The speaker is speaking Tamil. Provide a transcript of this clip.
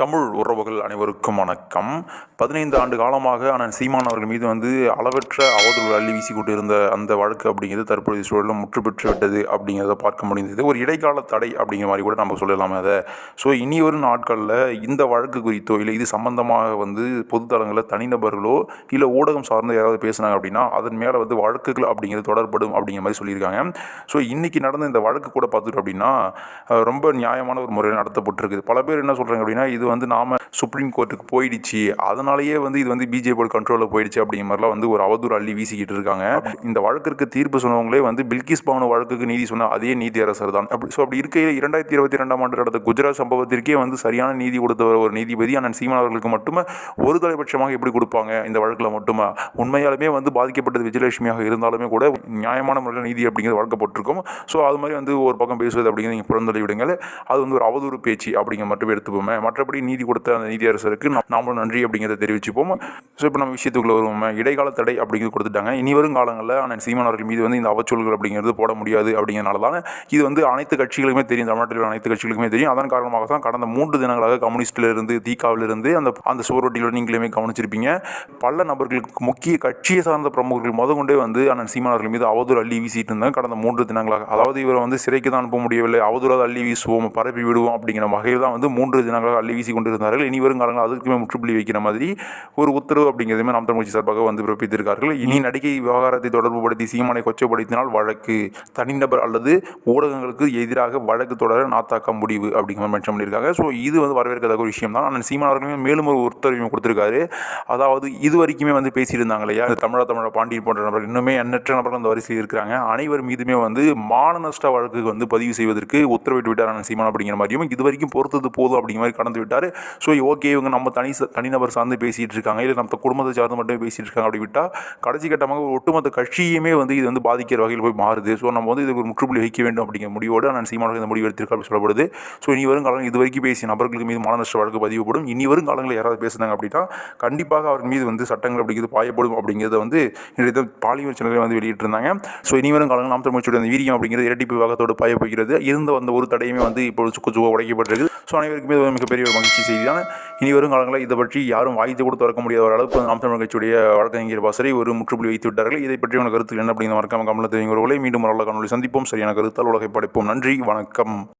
தமிழ் உறவுகள் அனைவருக்கும் வணக்கம். பதினைந்து ஆண்டு காலமாக ஆனால் சீமான் அவர்கள் மீது வந்து அளவற்ற அவதூறு அள்ளி வீசி கொண்டிருந்த அந்த வழக்கு அப்படிங்கிறது தற்போதைய சூழலில் முற்று பெற்று விட்டது அப்படிங்கிறத பார்க்க முடிந்தது. ஒரு இடைக்கால தடை அப்படிங்கிற மாதிரி கூட நம்ம சொல்லலாமே அதை. ஸோ இனி வரும் நாட்களில் இந்த வழக்கு குறித்தோ இல்லை இது சம்பந்தமாக வந்து பொதுத்தளங்களில் தனிநபர்களோ இல்லை ஊடகம் சார்ந்து யாராவது பேசுனாங்க அப்படின்னா அதன் மேலே வந்து வழக்குகள் அப்படிங்கிறது தொடர்படும் அப்படிங்கிற மாதிரி சொல்லியிருக்காங்க. ஸோ இன்றைக்கி நடந்த இந்த வழக்கு கூட பார்த்துட்டோம் அப்படின்னா ரொம்ப நியாயமான ஒரு முறையில் நடத்தப்பட்டிருக்குது. பல பேர் என்ன சொல்கிறாங்க அப்படின்னா இது வந்து நாம சுப்ரீம் கோர்ட்டுக்கு போயிடுச்சு. அதனாலேயே வந்து இது வந்து பிஜேபியோட கண்ட்ரோலில் போயிடுச்சு அப்படிங்கிற மாதிரிலாம் வந்து ஒரு அவதூறு அள்ளி வீசிக்கிட்டு இருக்காங்க. இந்த வழக்கிற்கு தீர்ப்பு சொன்னவங்களே வந்து பில்கிஸ் பவன் வழக்குக்கு நீதி சொன்ன அதே நீதி அரசர் தான். அப்படி ஸோ அப்படி இருக்கையில் இரண்டாயிரத்தி இருபத்தி ரெண்டாம் ஆண்டு நடந்த குஜராத் சம்பவத்திற்கே வந்து சரியான நீதி கொடுத்த ஒரு நீதிபதி அண்ணன் சீமான் அவர்களுக்கு மட்டுமே ஒரு தலைபட்சமாக எப்படி கொடுப்பாங்க இந்த வழக்கில் மட்டுமே? உண்மையாலுமே வந்து பாதிக்கப்பட்டது விஜயலட்சுமியாக இருந்தாலுமே கூட நியாயமான முறையில் நீதி அப்படிங்கிறது வழங்கப்பட்டிருக்கும். ஸோ அது மாதிரி வந்து ஒரு பக்கம் பேசுவது அப்படிங்கிறது நீங்கள் புறந்தள்ளி விடுங்கள் அது வந்து ஒரு அவதூறு பேச்சு அப்படிங்கிற மட்டும் எடுத்துப்போமே. மற்றபடி நீதி கொடுத்த அந்த நீதியரசருக்கு நாம் நாமளும் நன்றி அப்படிங்கிறத தெரிவிச்சுப்போம். ஸோ இப்போ நம்ம விஷயத்துக்குள்ள வருவோம். இடைக்கால தடை அப்படிங்கிறது கொடுத்துட்டாங்க. இனி வரும் காலங்களில் ஆனால் சீமான் அவர்கள் மீது வந்து இந்த அவச்சொல்கள் அப்படிங்கிறது போட முடியாது அப்படிங்கிறனால தான் இது வந்து அனைத்து கட்சிகளுக்குமே தெரியும். தமிழ்நாட்டில் அனைத்து கட்சிகளுக்குமே தெரியும். அதன் காரணமாக தான் கடந்த மூன்று தினங்களாக கம்யூனிஸ்டிலிருந்து தீகாவிலிருந்து அந்த அந்த சுவரொட்டியில் நீங்களுமே கவனிச்சிருப்பீங்க. பல நபர்களுக்கு முக்கிய கட்சியை சார்ந்த பிரமுகர்கள் முத கொண்டே வந்து அண்ணன் சீமான் அவர்கள் மீது அவதூறு அள்ளி வீசிட்டு இருந்தாங்க கடந்த மூன்று தினங்களாக. அதாவது இவரை வந்து சிறைக்கு தான் அனுப்ப முடியவில்லை. அவதூறாக அள்ளி வீசுவோம் பரப்பி விடுவோம் அப்படிங்கிற வகையில் தான் வந்து மூன்று தினங்களாக அள்ளி வீசி கொண்டிருந்தார்கள். இனி வரும் காலங்கள் அதற்குமே முற்றுப்புள்ளி வைக்கிற மாதிரி ஒரு உத்தரவு அப்படிங்கிறதுமே நாம் தமிழ்ச்சி சார்பாக வந்து பிறப்பித்திருக்கார்கள் இனி நடிகை விவகாரத்தை தொடர்புபடுத்தி சீமானை கொச்சப்படுத்தினால் வழக்கு தனிநபர் அல்லது ஊடகங்களுக்கு எதிராக வழக்கு தொடர நாத்தாக்க முடிவு அப்படிங்கிற மாதிரி மென்ஷன் பண்ணியிருக்காங்க. ஸோ இது வந்து வரவேற்கத்தக்க ஒரு விஷயம் தான் ஆனால் சீமான் அவர்களுமே மேலும் ஒரு உத்தரவையும் கொடுத்திருக்காரு. அதாவது இது வரைக்குமே வந்து பேசியிருந்தாங்க இல்லையா? இந்த தமிழா தமிழா பாண்டியன் போன்ற நபர்கள் இன்னுமே எண்ணற்ற நபர்கள் அந்த வரிசையில் இருக்கிறாங்க. அனைவர் மீதுமே வந்து மான நஷ்ட வழக்கு வந்து பதிவு செய்வதற்கு உத்தரவிட்டு விட்டார் சீமான் அப்படிங்கிற மாதிரியும் இது வரைக்கும் பொறுத்தது போதும் அப்படிங்கிற மாதிரி கடந்து விட்டார். ஸோ ஓகே இவங்க நம்ம தனி தனிநபர் சார்ந்து பேசிகிட்டு இருக்காங்க இல்லை நம்ம குடும்பத்தை சார்ந்து மட்டுமே பேசிகிட்டு இருக்காங்க அப்படி விட்டால் கடைசி கட்டமாக ஒரு ஒட்டுமொத்த கட்சியுமே வந்து இது வந்து பாதிக்கிற வகையில் போய் மாறுது. ஸோ நம்ம வந்து இதுக்கு ஒரு முற்றுப்புள்ளி வைக்க வேண்டும் அப்படிங்கிற முடிவோடு நான் சீமானவர்கள் இந்த முடிவு எடுத்திருக்கா அப்படி சொல்லப்படுது. ஸோ இனி வரும் காலங்கள் இது வரைக்கும் பேசிய நபர்களுக்கு மீது மான நஷ்ட வழக்கு பதிவுப்படும் இனி வரும் காலங்களில் யாராவது பேசுனாங்க அப்படின்னா கண்டிப்பாக அவர் மீது வந்து சட்டங்கள் அப்படிங்கிறது பாயப்படும் அப்படிங்கிறத வந்து இன்றைய பாலிமர் சேனலில் வந்து வெளியிட்டிருந்தாங்க. ஸோ இனி வரும் காலங்கள் நாம் தமிழ்ச்சியோட அந்த வீரியம் அப்படிங்கிறது இரட்டிப்பு வாகத்தோடு பாய போகிறது. இருந்த வந்த ஒரு தடையுமே வந்து இப்பொழுது சுக்கு சுக்க உடைக்கப்பட்டிருக்கு ஸோ அனைவருக்குமே இது மிகப்பெரிய ஒரு மகிழ்ச்சி செய்தி தான் இனி வரும் காலங்களில் இதை பற்றி யாரும் வாய்த்து கூட திறக்க முடியாத ஒரு அளவுக்கு நாம் தமிழ் கட்சியுடைய வழக்கறிஞர் பாசறை ஒரு முற்றுப்புள்ளி வைத்து விட்டார்கள். இதை பற்றி உனக்கு கருத்து என்ன அப்படிங்கிற மறக்காம கமலத்தை மீண்டும் ஒரு காணொலி சந்திப்போம். சரியான கருத்தால் உலகை படைப்போம். நன்றி. வணக்கம்.